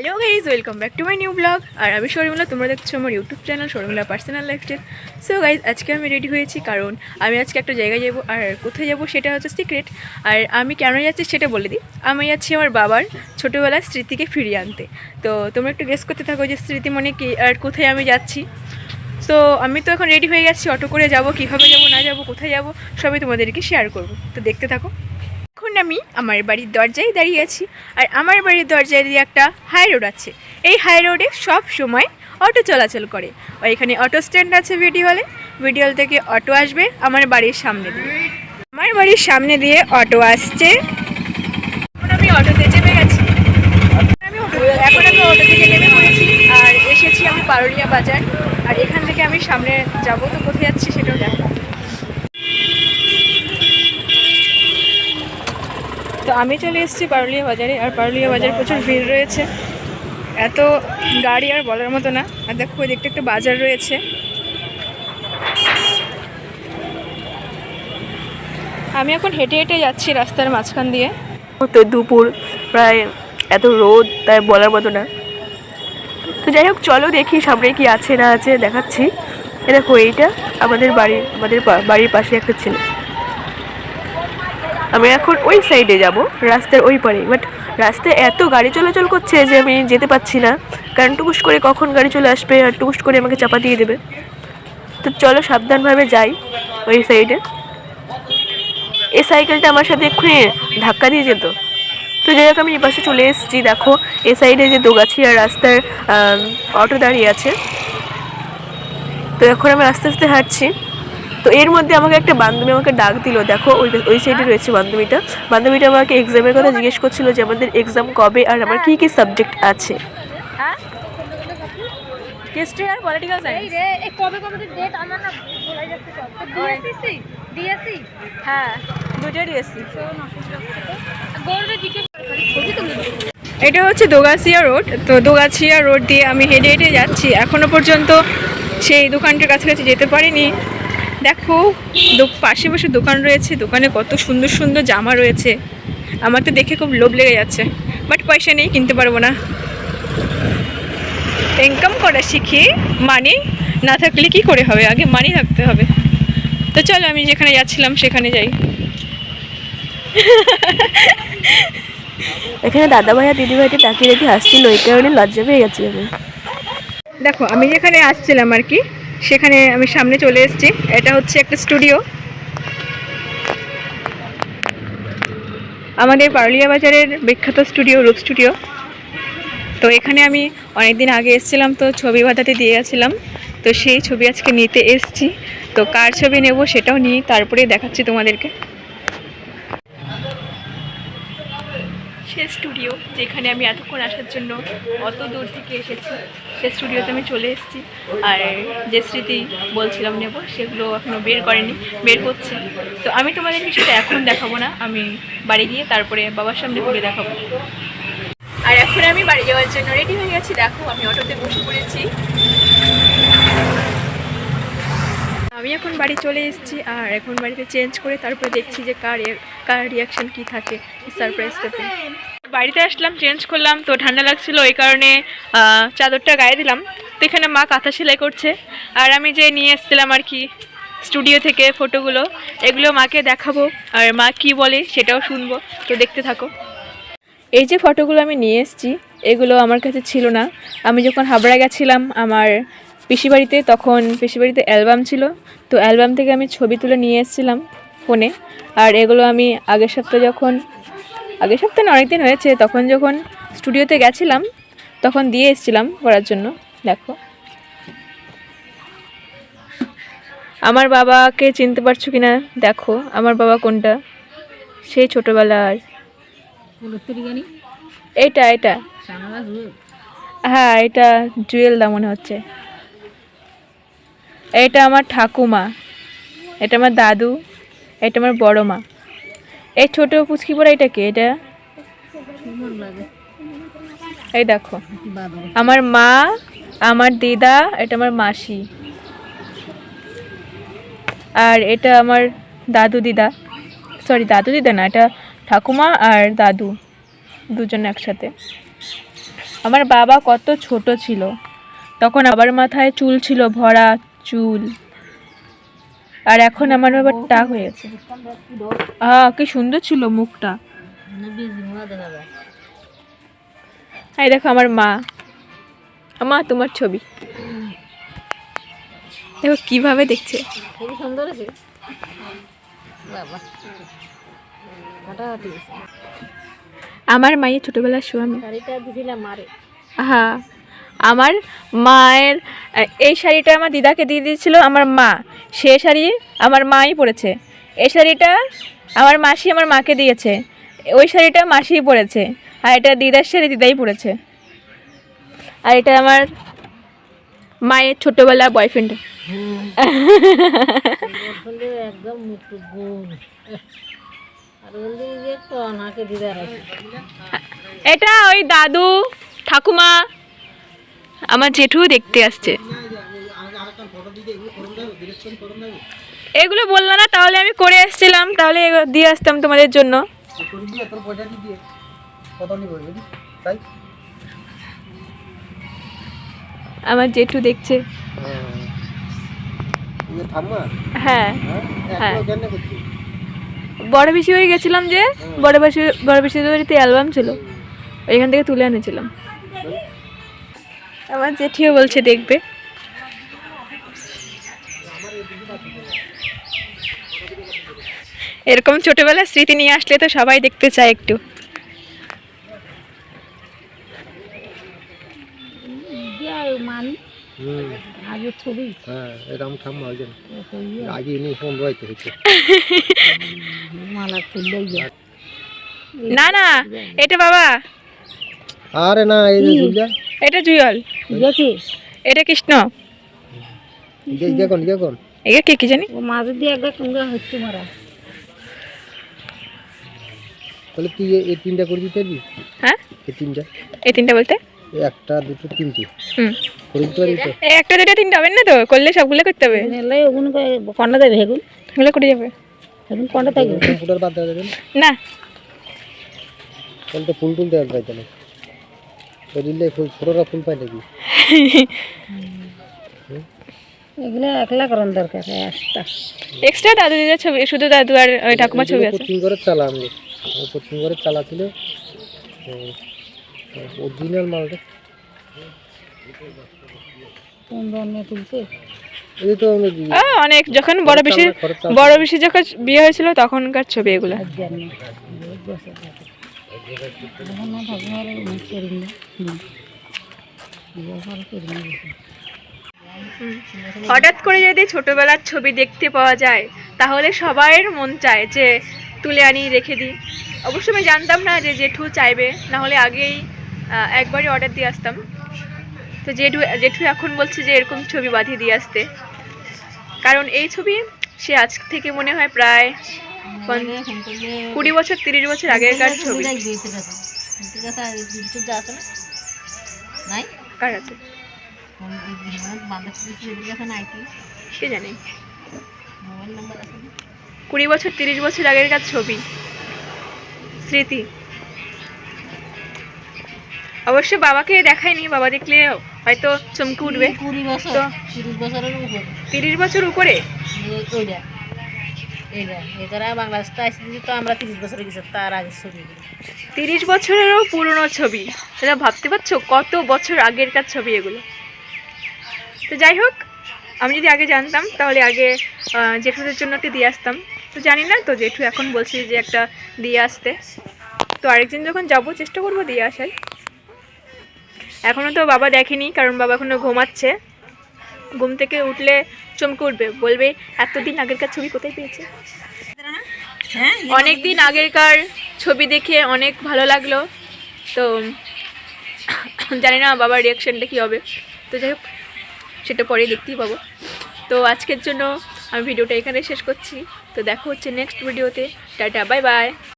Hello guys welcome back to my new blog আর আমি শর্মিলা, তোমরা দেখছ আমার YouTube channel Sharmila personal lifestyle so guys আজকে আমি রেডি হয়েছি কারণ আমি আজকে একটা জায়গায় যাব আর কোথায় যাব সেটা হচ্ছে সিক্রেট আর আমি কেন যাচ্ছি সেটা বলে দিই। আমি যাচ্ছি আমার বাবার ছোটোবেলার স্মৃতিকে ফিরিয়ে আনতে। তো তোমরা একটু গেস করতে থাকো যে স্মৃতি মনে কি আর কোথায় আমি যাচ্ছি। তো আমি তো এখন রেডি হয়ে গেছি, অটো করে যাব, কীভাবে যাব, না যাব, কোথায় যাব, সবই তোমাদেরকে শেয়ার করব। তো দেখতে থাকো। আমি আমার বাড়ির দরজায় দাঁড়িয়ে আছি আর আমার বাড়ির দরজায় দিয়ে একটা হাই রোড আছে। এই হাই রোডে সব সময় অটো চলাচল করে। আর এখানে অটো স্ট্যান্ড আছে ভিডিও হলে ভিডিও হল থেকে অটো আসবে আমার বাড়ির সামনে দিয়ে। আমার বাড়ির সামনে দিয়ে অটো আসছে। আমি অটোতে চেপে গেছি। আমি এখন আমি অটো থেকে নেমে পড়েছি। আর এসেছি আমি পারুলিয়া বাজার। আর এখান থেকে আমি সামনে যাব তো কোথায় যাচ্ছি সেটাও দেখো। তো আমি চলে এসেছি পারুলিয়া বাজারে, আর পারুলিয়া বাজারে প্রচুর ভিড় রয়েছে। এত গাড়ি আর বলার মতো না। আর দেখো ওই দিকটা একটা বাজার রয়েছে। আমি এখন হেঁটে হেঁটে যাচ্ছি রাস্তার মাঝখান দিয়ে। তো দুপুর, প্রায় এত রোদ, তাই বলার মতো না। তো যাই হোক, চলো দেখি সামনে কি আছে না আছে, দেখাচ্ছি। দেখো, এইটা আমাদের বাড়ির আমাদের বাড়ির পাশে একটা ছেলে। আমি এখন ওই সাইডে যাব, রাস্তার ওই পারে বাট রাস্তায় এত গাড়ি চলাচল করছে যে আমি যেতে পারছি না। কারণ টুকুস করে কখন গাড়ি চলে আসবে আর টুকুস করে আমাকে চাপা দিয়ে দেবে। তো চলো সাবধানভাবে যাই ওই সাইডে এই সাইকেলটা আমার সাথে এক্ষুনি ধাক্কা দিয়ে যেত। তো যাই হোক, আমি এই পাশে চলে এসেছি। দেখো এ সাইডে যে দোগাছিয়া রাস্তার অটো দাঁড়িয়ে আছে। তো এখন আমি আস্তে আস্তে হাঁটছি। তো এর মধ্যে আমাকে একটা বান্ধবী আমাকে ডাক দিল দেখো ওই ওই সাইডে রয়েছে বান্ধবীটা। বান্ধবীটা আমাকে এক্সামের কথা জিজ্ঞেস করছিল যে আমাদের এক্সাম কবে আর আমার কী কী সাবজেক্ট আছে? হ্যাঁ? হিস্ট্রি আর পলিটিক্যাল সায়েন্স এই কবে কবে ডেট আমার না ভোলাই যাচ্ছে সব। ডিএসসি ডিএসসি হ্যাঁ দুটোরই এসছি গৌরবে জিকে এটা হচ্ছে দোগাছিয়া রোড। তো দোগাছিয়া রোড দিয়ে আমি হেঁটে হেঁটে যাচ্ছি। এখনও পর্যন্ত সেই দোকানটার কাছাকাছি যেতে পারিনি। দেখো পাশে পাশে দোকান রয়েছে দোকানে কত সুন্দর সুন্দর জামা রয়েছে। আমার তো দেখে খুব লোভ লেগে যাচ্ছে বাট পয়সা নেই কিনতে পারব না। ইনকাম করা শিখি মানি না থাকলে কি করে হবে? আগে মানি থাকতে হবে। তো চলো আমি যেখানে যাচ্ছিলাম সেখানে যাই। এখানে দাদা ভাই আর দিদি ভাইকে তাকিয়ে রেখে হাসছিল এই কারণে লজ্জা পেয়ে গেছি আমি দেখো আমি যেখানে আসছিলাম আর কি সেখানে আমি সামনে চলে এসেছি। এটা হচ্ছে একটা স্টুডিও। আমাদের পারুলিয়া বাজারের বিখ্যাত স্টুডিও, রূপ স্টুডিও। তো এখানে আমি অনেক দিন আগে এসেছিলাম, তো ছবি বাঁধাতে দিয়ে গেছিলাম। তো সেই ছবি আজকে নিতে এসেছি। তো কার ছবি নেব সেটাও নিয়ে তারপরে দেখাচ্ছি তোমাদেরকে। সে স্টুডিও যেখানে আমি এতক্ষণ আসার জন্য অত দূর থেকে এসেছি, সে স্টুডিওতে আমি চলে এসেছি। আর যে স্মৃতি বলছিলাম নেব, সেগুলো এখনও বের করেনি, বের করছে। তো আমি তোমাদেরকে সেটা এখন দেখাবো না, আমি বাড়ি গিয়ে তারপরে বাবার সামনে ঘুরে দেখাবো। আর এখন আমি বাড়ি যাওয়ার জন্য রেডি হয়ে গেছি। দেখো, আমি অটোতে বসে পড়েছি। আমি এখন বাড়ি চলে এসেছি আর এখন বাড়িতে চেঞ্জ করে তারপরে দেখছি যে কার কার রিয়াকশন কি থাকে সারপ্রাইজটাতে বাড়িতে আসলাম চেঞ্জ করলাম, তো ঠান্ডা লাগছিল, ওই কারণে চাদরটা গায়ে দিলাম। তো এখানে মা কাঁথা সেলাই করছে। আর আমি যে নিয়ে এসেছিলাম আর কি স্টুডিও থেকে ফটোগুলো এগুলো মাকে দেখাবো। আর মা কি বলে সেটাও শুনব, তো দেখতে থাকো। এই যে ফটোগুলো আমি নিয়ে এসেছি, এগুলো আমার কাছে ছিল না। আমি যখন হাবড়া গেছিলাম, আমার পিসি বাড়িতে তখন পিসি বাড়িতে অ্যালবাম ছিল। তো অ্যালবাম থেকে আমি ছবি তুলে নিয়ে এসেছিলাম ফোনে। আর এগুলো আমি আগের সপ্তাহে যখন আগের সপ্তাহে না অনেকদিন হয়েছে তখন যখন স্টুডিওতে গেছিলাম তখন দিয়ে এসেছিলাম করার জন্য। দেখো। আমার বাবাকে চিনতে পারছ কিনা? দেখো আমার বাবা কোনটা? সেই ছোটোবেলার। এইটা এটা হ্যাঁ এটা জুয়েল দা মনে হচ্ছে। এটা আমার ঠাকুমা, এটা আমার দাদু, এটা আমার বড় মা। এই ছোট পুচকি পড়া এটা কে? এটা? এই দেখো, আমার মা, আমার দিদা, এটা আমার মাসি। আর এটা আমার দাদু দিদা সরি দাদু দিদা না, এটা ঠাকুমা আর দাদু, দুজন একসাথে। আমার বাবা কত ছোট ছিল, তখন আবার মাথায় চুল ছিল ভরা চুল। আর এখন আমার বাবা টাক হয়ে গেছে। আহ কি সুন্দর ছিল মুখটা। এই দেখো আমার মা। মা তোমার ছবি। দেখো কীভাবে দেখছে। সুন্দর আছে বাবা। আমার মায়ের ছোটবেলার স্বামী শাড়িটা হ্যাঁ। আমার মায়ের এই শাড়িটা আমার দিদাকে দিয়ে দিয়েছিল আমার মা। সে শাড়ি আমার মাই পরেছে। এই শাড়িটা আমার মাসি আমার মাকে দিয়েছে। ওই শাড়িটা মাসিই পরেছে। আর এটা দিদার শাড়ি দিদাই পরেছে। আর এটা আমার মায়ের ছোটোবেলা বয়ফ্রেন্ড একদম এটা ওই দাদু ঠাকুমা আমার জেঠু দেখতে আসছে। এগুলো বলল না, তাহলে আমি করে এসেছিলাম তাহলে দিয়ে আসতাম তোমাদের জন্য। আমার জেঠু দেখছে। হ্যাঁ হ্যাঁ। বড় বেশি হয়ে গেছিলাম যে, বড় বেশি বড় বেশি অ্যালবাম ছিল। এখান থেকে তুলে এনেছিলাম। আমার জেঠিও বলছে দেখবে। এরকম ছোটবেলার স্মৃতি নিয়ে আসলে তো সবাই দেখতে চায় একটু। হ্যাঁ না না এটা বাবা। আরে না এই যে জুলিয়া। এটা জুয়ল। দেখি এটা কৃষ্ণ। দেখুন দেখুন এটা কে কি জানি? ও মাঝে দিয়ে একবার কুঙ্গা হচ্ছে মারা। তাহলে তুই এই তিনটা করে দিতে পারবি? হ্যাঁ? এই তিনটা। এই তিনটা বলতে? একটা দুটো তিনটে। হুম। করে দিতে পারবি তো? এই একটা দুটো তিনটা হবে না তো? করলে সবগুলো করতে হবে। নেলে ওগুলো কন্ডা দেবে হেগুন এগুলো করে যাবে। হেগুন কন্ডা থাকবে কম্পিউটার বাদ দেওয়া যাবে না। তাহলে তো ফুল টুল দেওয়া তাহলে। দিলে ফুল ছোটরা ফুল পাই নাকি? এগুলো একলা করার দরকার একটা। এক্সট্রা দাদু দিদার ছবি শুধু দাদু আর ওই ঠাকুমার ছবি আছে? কোচিং করে চালা আমি কোচিং করে চালা ছিল। অরিজিনাল মালটা। অনেক। যখন বড় বেশি বড় বেশি যখন বিয়ে হয়েছিল তখনকার ছবি এগুলো। হঠাৎ করে যদি ছোটবেলার ছবি দেখতে পাওয়া যায়, তাহলে সবার মন চায় যে তুলে আনি রেখে দিই। অবশ্য আমি জানতাম না যে জেঠু চাইবে, না হলে আগেই একবারই অর্ডার দিয়ে আসতাম। তো জেঠু জেঠু এখন বলছে যে এরকম ছবি বাঁধিয়ে দিয়ে আসতে। কারণ এই ছবি সে আজ থেকে মনে হয় প্রায় কুড়ি বছর তিরিশ বছর ছবি? কার আছে কি জানে? না? কুড়ি বছর তিরিশ বছর আগের আগেরকার ছবি? স্মৃতি। অবশ্য বাবাকে দেখায়নি বাবা দেখলে হয়তো চমকে উঠবে। কুড়ি বছর তিরিশ বছরের উপর। তিরিশ বছর উপরে? বাংলাদেশ তো আমরা তিরিশ তিরিশ বছরেরও পুরনো ছবি। সেটা ভাবতে পারছ? কত বছর আগেরকার ছবি এগুলো? তো যাই হোক, আমি যদি আগে জানতাম, তাহলে আগে জেঠুদের জন্য একটা দিয়ে আসতাম। তো জানি না তো, জেঠু এখন বলছি যে একটা দিয়ে আসতে। তো আরেকদিন যখন যাব, চেষ্টা করব দিয়ে আসার। এখনও তো বাবা দেখেনি, কারণ বাবা এখনও ঘুমাচ্ছে। ঘুম থেকে উঠলে চমকে উঠবে। বলবে এতদিন আগেরকার ছবি কোথায় পেয়েছে? হ্যাঁ অনেক দিন আগেরকার ছবি দেখে অনেক ভালো লাগল। তো জানি না বাবার রিয়াকশানটা কী হবে। তো যাই হোক সেটা পরে দেখতেই পাবো। তো আজকের জন্য আমি ভিডিওটা এখানে শেষ করছি। তো দেখা হচ্ছে নেক্সট ভিডিওতে টাটা বাই বাই